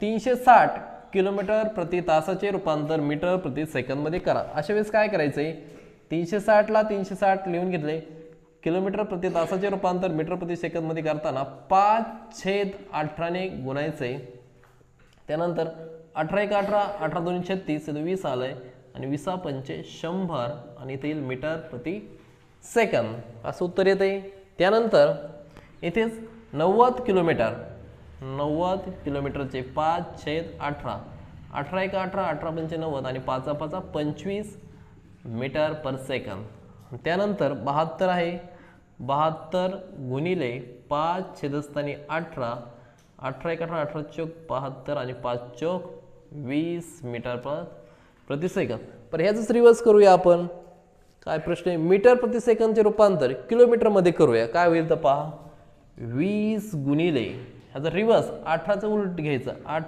तीनशे साठ किलोमीटर प्रति तासाचे रूपांतर मीटर प्रति सेकंदमध्ये करा. अशा वेळेस काय करायचंय? तीनशे साठला तीनशे साठ लिहून घेतले किलोमीटर प्रति तासाचे रूपांतर मीटर प्रति सेकंदमध्ये करताना पाच छेद अठराने गुणायचंय. त्यानंतर अठरा एक अठरा अठरा दोन छत्तीस इथं वीस आलंय आणि विसा पंचे शंभर आणि इथे येईल मीटर प्रति सेकंद. असं उत्तर येते त्यानंतर इथेच नव्वद किलोमीटर नव्वद किलोमीटरचे पाच छेद अठरा. अठरा एक अठरा अठरा पंचे नव्वद आणि पाचा पाचा पंचवीस मीटर पर सेकंद. त्यानंतर बहात्तर आहे. बहात्तर गुणिले पाच छेदस्थानी अठरा. अठरा एक अठरा अठरा चौक बहात्तर आणि पाच चौक वीस मीटर पर प्रतिसेकंद पर पण ह्याचंच रिवर्स करूया आपण. काय प्रश्न आहे? मीटर प्रतिसेकंदचे रूपांतर किलोमीटरमध्ये करूया. काय होईल तर पहा? वीस गुणिले ह्याचा रिवर्स अठराचं उलट घ्यायचं. आठ